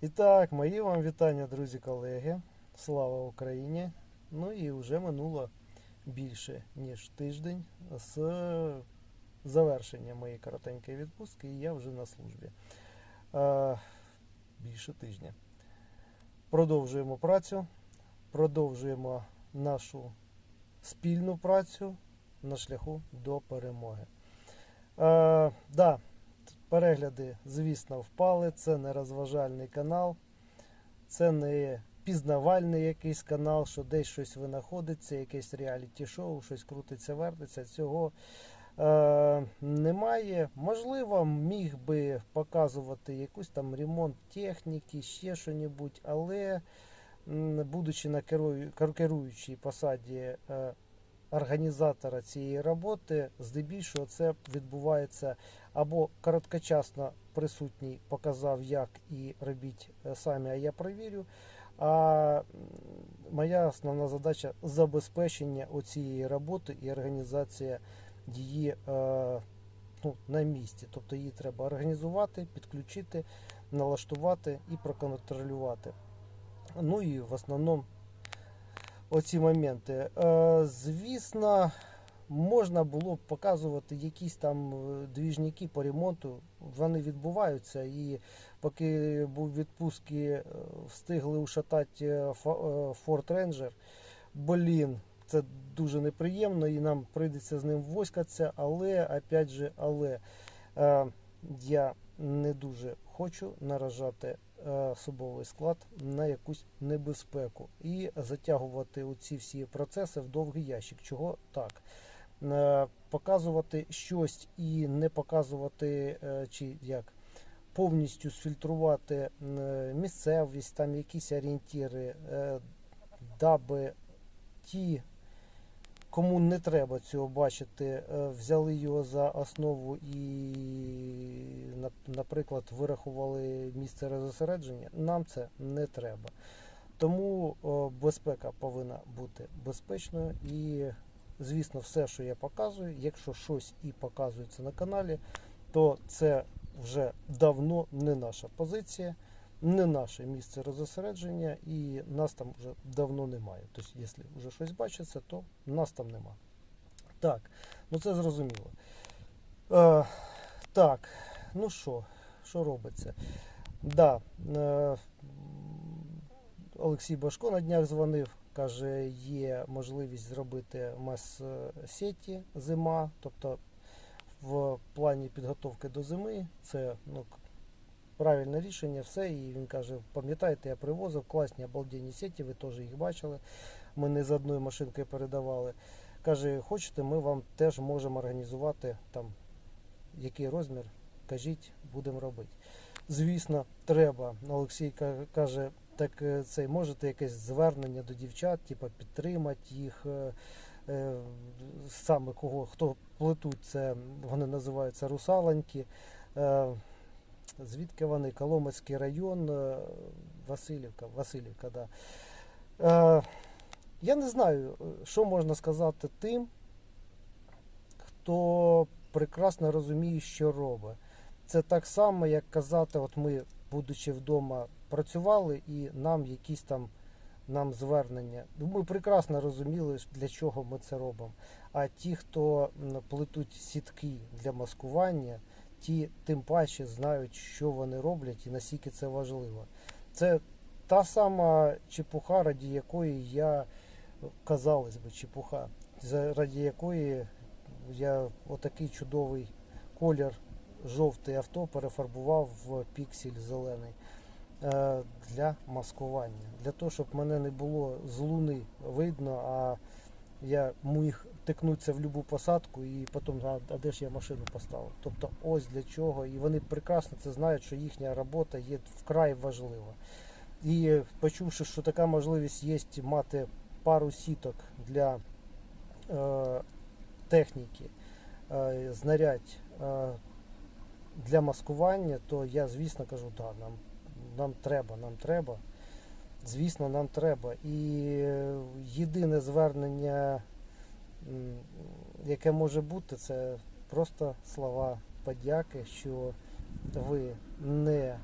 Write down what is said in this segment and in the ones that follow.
І так, мої вам вітання, друзі, колеги. Слава Україні! Ну і вже минуло більше ніж тиждень з завершення моєї коротенької відпустки, і я вже на службі. Е, більше тижня. Продовжуємо працю, продовжуємо нашу спільну працю на шляху до перемоги. Е, да, перегляди, звісно, впали. Це не розважальний канал, це не пізнавальний якийсь канал, що десь щось винаходиться, якесь реаліті-шоу, щось крутиться, вертиться. Цього е, немає. Можливо, міг би показувати якусь там ремонт техніки, ще що-небудь, але будучи на керую- кер- керуючій посаді е, організатора цієї роботи, здебільшого це відбувається або короткочасно присутній показав, як і робіть е, самі, а я перевірю. А моя основна задача забезпечення цієї роботи і організація її е, ну, на місці. Тобто її треба організувати, підключити, налаштувати і проконтролювати. Ну і в основному оці моменти. Е, звісно, можна було б показувати якісь там е, двіжники по ремонту. Вони відбуваються. І поки був в відпустці, е, встигли ушатати Ford Ranger. Блін, це дуже неприємно і нам прийдеться з ним воськатися, але, опять же, але я не дуже хочу наражати е, особовий склад на якусь небезпеку і затягувати оці всі процеси в довгий ящик. Чого так? Е, показувати щось і не показувати, е, чи як повністю сфільтрувати місцевість, там якісь орієнтіри, даби ті, кому не треба цього бачити, е, взяли його за основу і, наприклад, вирахували місце розосередження, нам це не треба. Тому безпека повинна бути безпечною і, звісно, все, що я показую, якщо щось і показується на каналі, то це вже давно не наша позиція, не наше місце розосередження, і нас там вже давно немає. Тобто, якщо вже щось бачиться, то нас там нема. Так, ну це зрозуміло. Е, так, ну що, що робиться? Да, е, Олексій Башко на днях дзвонив, каже, є можливість зробити мас-сеті зима, тобто в плані підготовки до зими. Це ну, правильне рішення, все. І він каже: пам'ятаєте, я привозив класні обалденні сеті, ви теж їх бачили. Ми не з одною машинкою передавали. Каже, хочете, ми вам теж можемо організувати там який розмір, кажіть, будемо робити. Звісно, треба. Олексій каже, так е, цей можете якесь звернення до дівчат, типу підтримати їх. е, е, Саме кого хто плетуть, це вони називаються русалоньки. Звідки вони? Коломацький район, е, Васильівка, Васильівка, да. Е, Я не знаю, що можна сказати тим, хто прекрасно розуміє, що робить. Це так само, як казати, от ми, будучи вдома, працювали і нам якісь там нам звернення. Ми прекрасно розуміли, для чого ми це робимо. А ті, хто плетуть сітки для маскування, ті тим паче знають, що вони роблять і наскільки це важливо. Це та сама чепуха, раді якої я, казалось би, чепуха, заради якої я отакий чудовий колір жовтий авто перефарбував в піксель зелений е, для маскування. Для того, щоб мене не було з луни видно, а я міг тикнутися в будь-яку посадку і потім, а, а де ж я машину поставив. Тобто ось для чого. І вони прекрасно це знають, що їхня робота є вкрай важлива. І почувши, що така можливість є мати пару сіток для е, техніки, е, знарядь е, для маскування, то я, звісно, кажу, да, нам, нам треба, нам треба. Звісно, нам треба. І е, єдине звернення, яке може бути, це просто слова подяки, що ви не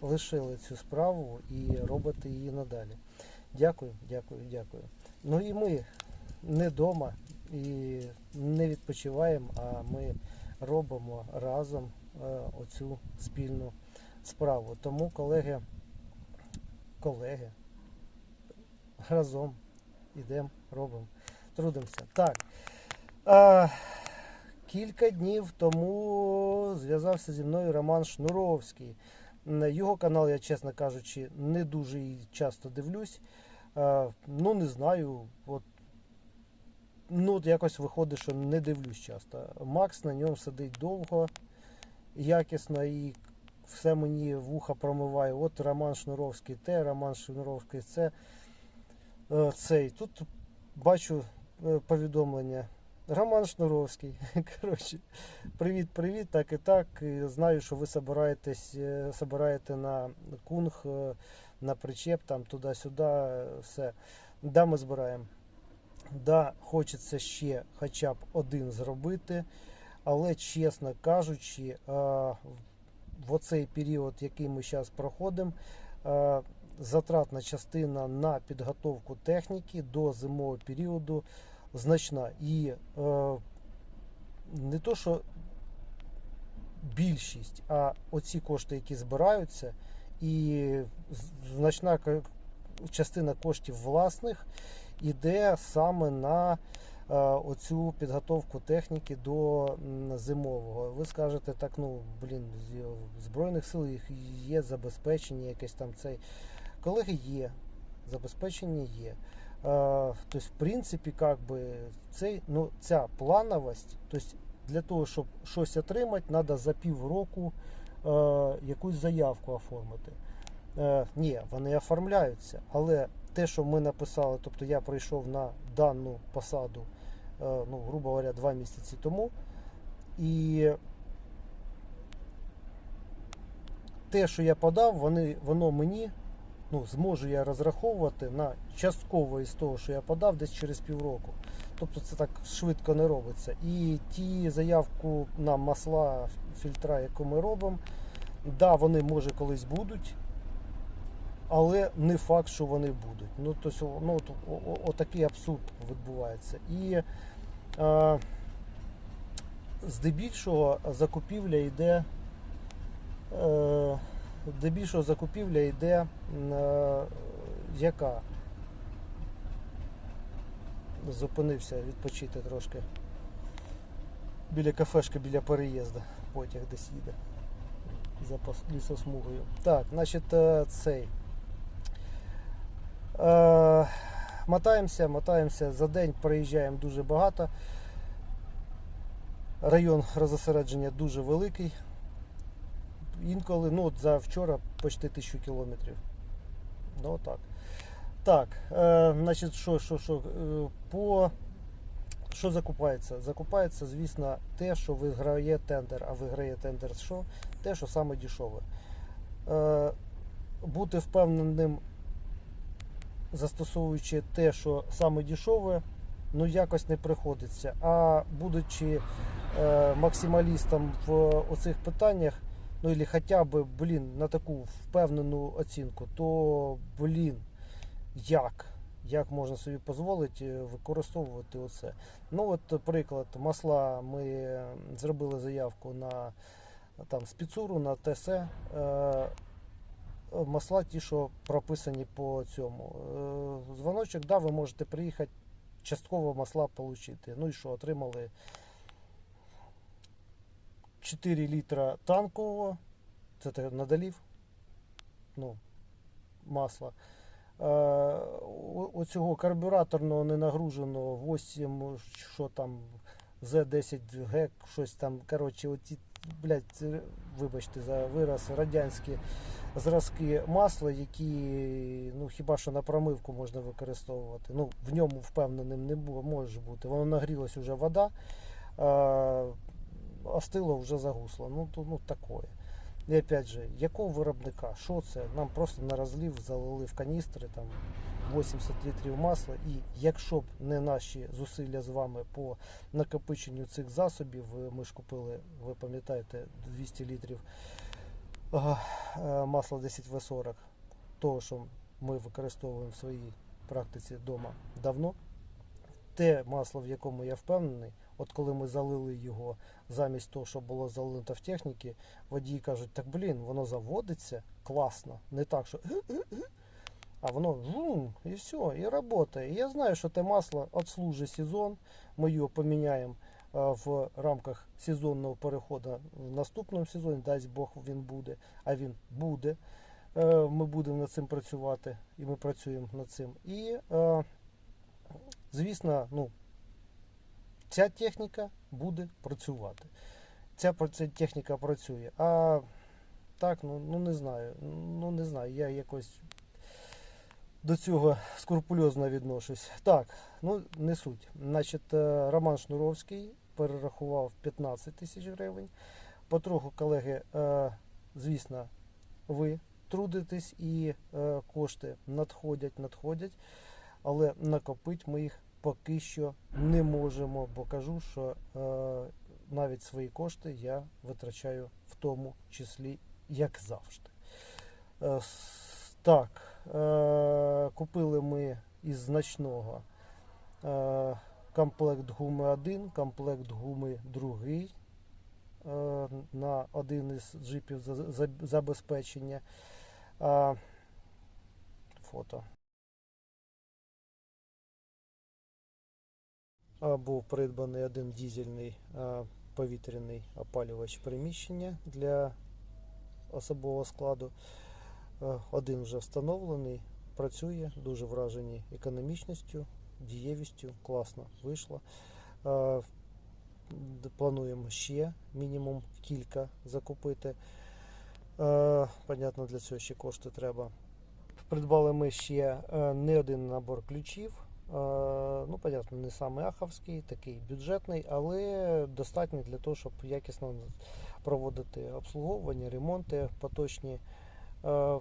лишили цю справу і робите її надалі. Дякую, дякую, дякую. Ну і ми не вдома і не відпочиваємо, а ми робимо разом е, оцю спільну справу. Тому, колеги, колеги, разом йдемо, робимо, трудимося. Так. А, кілька днів тому зв'язався зі мною Роман Шнуровський. Його канал, я, чесно кажучи, не дуже часто дивлюсь. А, ну, не знаю. От, ну, якось виходить, що не дивлюсь часто. Макс на ньому сидить довго, якісно і все мені вуха промиває. От Роман Шнуровський те, Роман Шнуровський це. Е, Цей. Тут бачу повідомлення. Роман Шнуровський. Коротше, привіт, привіт, так і так. Знаю, що ви собираєтесь, е, собираєте на кунг, е, на причеп, там туди-сюди, е, все. Да, ми збираємо. Да, хочеться ще хоча б один зробити, але, чесно кажучи, е, в оцей період, який ми зараз проходимо, е, затратна частина на підготовку техніки до зимового періоду значна. І е, не то, що більшість, а оці кошти, які збираються, і значна частина коштів власних іде саме на е, оцю підготовку техніки до зимового. Ви скажете, так, ну блін, Збройних сил їх є забезпечення, якесь там цей. Колеги є, забезпечення є. Е, Тобто, в принципі, как би, цей, ну, ця плановость, тобто для того, щоб щось отримати, треба за півроку е, якусь заявку оформити. Е, ні, вони оформляються, але те, що ми написали, тобто я прийшов на дану посаду, е, ну, грубо говоря, два місяці тому, і те, що я подав, вони, воно мені ну, зможу я розраховувати на частково із того, що я подав, десь через півроку. Тобто це так швидко не робиться. І ті заявку на масла, фільтра, яку ми робимо, да, вони може колись будуть, але не факт, що вони будуть. Ну, тобто, ну, отакий абсурд відбувається. І е, здебільшого закупівля йде. Е, здебільшого закупівля йде е, яка? Зупинився відпочити трошки. Біля кафешки, біля переїзду. Потяг десь їде. За лісосмугою. Так, значить, е, цей. Е, мотаємося, мотаємося. За день проїжджаємо дуже багато. Район розосередження дуже великий. Інколи, ну от за вчора почти тисячу кілометрів. Ну так. Так, е, значить, що, що, що, е, по що закупається? Закупається, звісно, те, що виграє тендер. А виграє тендер що? Те, що саме дешеве. Е, бути впевненим, застосовуючи те, що саме дешеве, ну якось не приходиться. А будучи е, максималістом в оцих питаннях, ну или хоча б, блін, на таку впевнену оцінку, то, блін, як? Як можна собі дозволити використовувати оце? Ну от, приклад, масла ми е, зробили заявку на там, спецуру, на ТСЕ. Е, масла ті, що прописані по цьому. Е, дзвоночок, да, ви можете приїхати, частково масла отримати. Ну і що, отримали 4 літра танкового, це надалів, ну, масла. Е, Оцього карбюраторного ненагруженого 8, що там, Z10G, щось там, коротше, оті, блядь, вибачте за вираз, радянські зразки масла, які ну, хіба що на промивку можна використовувати. Ну, в ньому впевненим не може бути. Воно нагрілась вже вода, е, остило вже загусло. Ну, то, ну такое. І опять же, якого виробника? Що це? Нам просто на розлив залили в каністри там 80 літрів масла. І якщо б не наші зусилля з вами по накопиченню цих засобів, ми ж купили, ви пам'ятаєте, 200 літрів масло 10В40, того, що ми використовуємо в своїй практиці вдома давно. Те масло, в якому я впевнений, от коли ми залили його замість того, що було залито в техніці, водії кажуть, так блін, воно заводиться класно, не так, що а воно жум, і все, і працює. І я знаю, що те масло відслужить сезон, ми його поміняємо в рамках сезонного переходу в наступному сезоні, дасть Бог він буде, а він буде. Е, Ми будемо над цим працювати, і ми працюємо над цим. І, е, звісно, ну, ця техніка буде працювати. Ця техніка працює. А так, ну, ну не знаю. Ну не знаю, я якось до цього скрупульозно відношусь. Так, ну не суть. Значить, е, Роман Шнуровський перерахував 15 тисяч гривень. Потроху, колеги, е, звісно, ви трудитесь і е, кошти надходять, надходять, але накопити ми їх поки що не можемо, бо кажу, що е, навіть свої кошти я витрачаю в тому числі, як завжди. Е, Так, е, купили ми із значного е, комплект гуми 1, комплект гуми 2 е, на один із джипів за- за- забезпечення. А, Фото. Був придбаний один дізельний повітряний опалювач приміщення для особового складу. Один вже встановлений, працює, дуже вражені економічністю, дієвістю, класно вийшло. Плануємо ще мінімум кілька закупити. Понятно, для цього ще кошти треба. Придбали ми ще е, не один набор ключів. Е, Ну, понятно, не саме аховський, такий бюджетний, але достатній для того, щоб якісно проводити обслуговування, ремонти поточні. Е,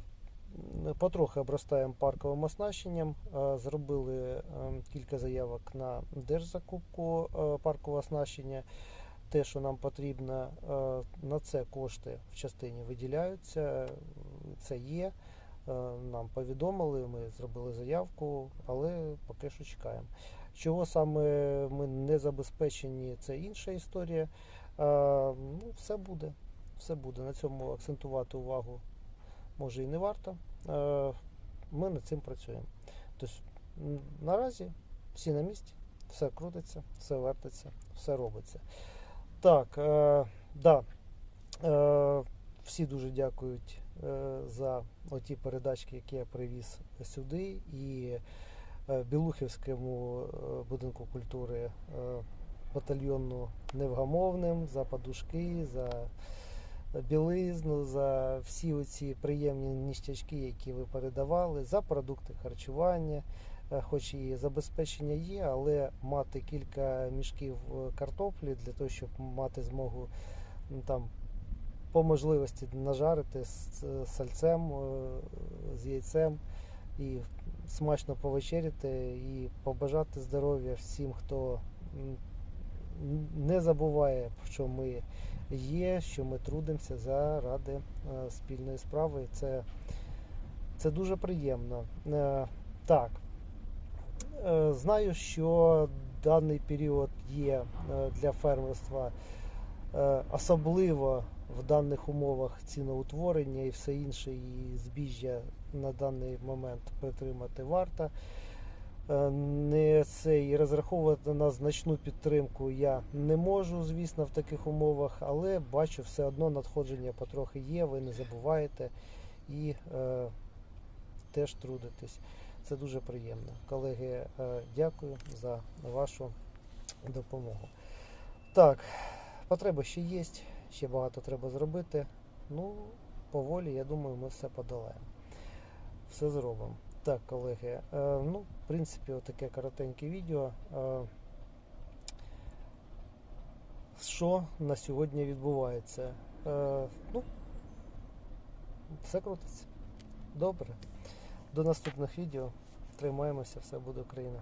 Потрохи обростаємо парковим оснащенням. Е, Зробили кілька заявок на держзакупку паркового оснащення. Те, що нам потрібно, на це кошти в частині виділяються. Це є. Е, Нам повідомили, ми зробили заявку, але поки що чекаємо. Чого саме ми не забезпечені, це інша історія. Е, Ну, все буде. Все буде. На цьому акцентувати увагу може і не варто. Е, Ми над цим працюємо. Тобто наразі всі на місці, все крутиться, все вертиться, все робиться. Так, е, да, е, всі дуже дякують за оті передачки, які я привіз сюди. І е, Білухівському е, будинку культури е, батальйону невгамовним за подушки, за білизну, за всі оці приємні ніштячки, які ви передавали, за продукти харчування. Е, Хоч і забезпечення є, але мати кілька мішків е, картоплі для того, щоб мати змогу там по можливості нажарити з сальцем, е, з яйцем і смачно повечеряти і побажати здоров'я всім, хто не забуває, що ми є, що ми трудимося заради е, спільної справи. Це, це дуже приємно. Е, Так, знаю, що даний період є для фермерства особливо в даних умовах ціноутворення і все інше, і збіжжя на даний момент притримати варто. Е, Не це і розраховувати на значну підтримку я не можу, звісно, в таких умовах, але бачу, все одно надходження потрохи є, ви не забуваєте і е, теж трудитесь. Це дуже приємно. Колеги, е, дякую за вашу допомогу. Так, потреба ще є, ще багато треба зробити. Ну, поволі, я думаю, ми все подолаємо. Все зробимо. Так, колеги, е, ну, в принципі, отаке коротеньке відео. Е, Що на сьогодні відбувається? Е, Ну, все крутиться. Добре. До наступних відео. Тримаємося, все буде Україна.